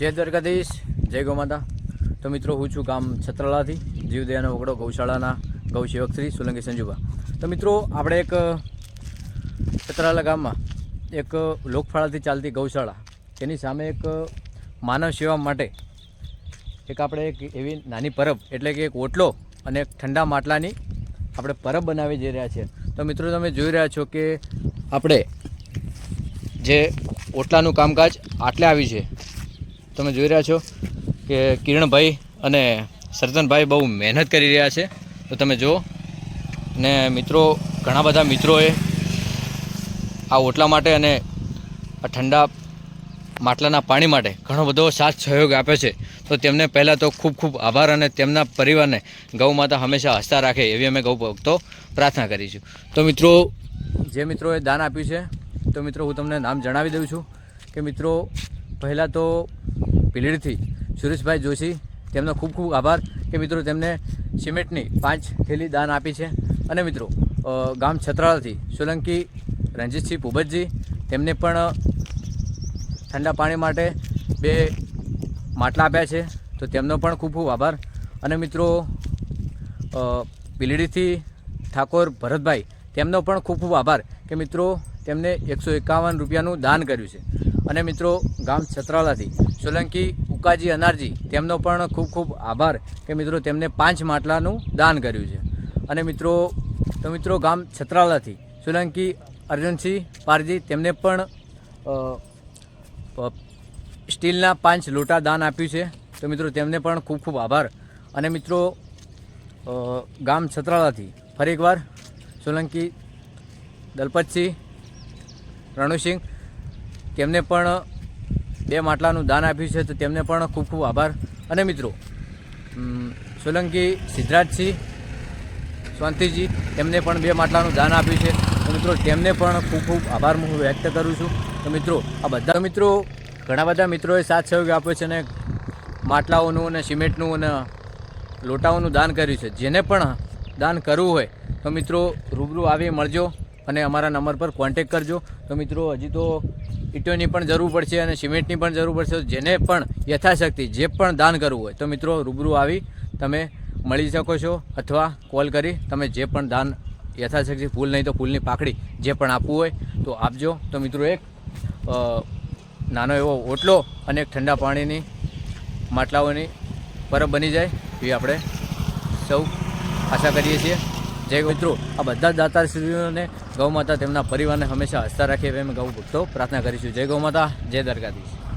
જય દ્વારકાધીશ, જય ગૌમાતા તો મિત્રો, હું છું ગામ છત્રાલાથી જીવદયાનો વગડો ગૌશાળાના ગૌસેવક શ્રી સોલંકી સંજુભા. તો મિત્રો, આપણે એક છત્રાલા ગામમાં એક લોકફાળાથી ચાલતી ગૌશાળા, તેની સામે એક માનવ સેવા માટે એક આપણે એક એવી નાની પરબ, એટલે કે એક ઓટલો અને એક ઠંડા માટલાની આપણે પરબ બનાવી જઈ રહ્યા છીએ. તો મિત્રો, તમે જોઈ રહ્યા છો કે આપણે જે ઓટલાનું કામકાજ આટલે આવ્યું છે. તમે જોઈ રહ્યા છો કે કિરણભાઈ અને સરજનભાઈ બહુ મહેનત કરી રહ્યા છે. તો તમે જુઓ. ને મિત્રો, ઘણા બધા મિત્રોએ આ ઓટલા માટે અને આ ઠંડા માટલાના પાણી માટે ઘણો બધો સાથ સહયોગ આપે છે. તો તેમને પહેલાં તો ખૂબ ખૂબ આભાર અને તેમના પરિવારને ગૌ માતા હંમેશા હસતા રાખે એવી અમે ગૌ ભક્તો પ્રાર્થના કરીશું. તો મિત્રો, જે મિત્રોએ દાન આપ્યું છે, તો મિત્રો હું તમને નામ જણાવી દઉં છું કે મિત્રો, પહેલાં તો ભીલડીથી સુરેશભાઈ જોશી, તેમનો ખૂબ ખૂબ આભાર કે મિત્રો તેમને સિમેન્ટની પાંચ થેલી દાન આપી છે. અને મિત્રો ગામ છત્રાળાથી સોલંકી રણજીતસિંહ ભૂપતજી, તેમને પણ ઠંડા પાણી માટે બે માટલા આપ્યા છે, તો તેમનો પણ ખૂબ ખૂબ આભાર. અને મિત્રો પીલીડીથી ઠાકોર ભરતભાઈ, તેમનો પણ ખૂબ ખૂબ આભાર કે મિત્રો, તેમને એકસો એકાવન રૂપિયાનું દાન કર્યું છે. અને મિત્રો, ગામ છત્રાલાથી સોલંકી, ઉકાજી અનારજી, તેમનો પણ ખૂબ ખૂબ આભાર કે મિત્રો તેમને પાંચ માટલાનું દાન કર્યું છે. અને મિત્રો, તો મિત્રો ગામ છત્રાલાથી સોલંકી અર્જુનસિંહ પારજી તેમને પણ સ્ટીલના પાંચ લોટા દાન આપ્યું છે. તો મિત્રો તેમને પણ ખૂબ ખૂબ આભાર. અને મિત્રો ગામ છત્રાલાથી ફરી એકવાર સોલંકી દલપતસિંહ, રણુસિંહ તેમને પણ બે માટલાનું દાન આપ્યું છે, તો તેમને પણ ખૂબ ખૂબ આભાર. અને મિત્રો સોલંકી સિદ્ધરાજસિંહ શાંતિજી તેમને પણ બે માટલાનું દાન આપ્યું છે. તો મિત્રો, તેમને પણ ખૂબ ખૂબ આભાર હું વ્યક્ત કરું છું. તો મિત્રો, આ બધા મિત્રો, ઘણા બધા મિત્રોએ સાથ સહયોગ આપ્યો છે અને માટલાઓનું અને સિમેન્ટનું અને લોટાઓનું દાન કર્યું છે. જેને પણ દાન કરવું હોય, તો મિત્રો, રૂબરૂ આવી મળજો અને અમારા નંબર પર કોન્ટેક કરજો. તો મિત્રો, હજી તો ઈંટોની પણ જરૂર પડશે અને સિમેન્ટની પણ જરૂર પડશે. જેને પણ યથાશક્તિ, જે પણ દાન કરવું હોય, તો મિત્રો રૂબરૂ આવી તમે મળી શકો છો અથવા કોલ કરી તમે જે પણ દાન યથાશક્તિ, ફૂલ નહીં તો ફૂલની પાકડી જે પણ આપવું હોય, તો આપજો. તો મિત્રો એક નાનો એવો ઓટલો અને એક ઠંડા પાણીની માટલાઓની પરબ બની જાય એવી આપણે સૌ આશા કરીએ છીએ. જય મિત્રો, આ બધા દાતાશ્રીઓને ગૌ માતા તેમના પરિવારને હંમેશા હસતા રાખે એમ ગૌ ભક્તો પ્રાર્થના કરીશું. જય ગૌ માતા જય દ્વારકાધીશ.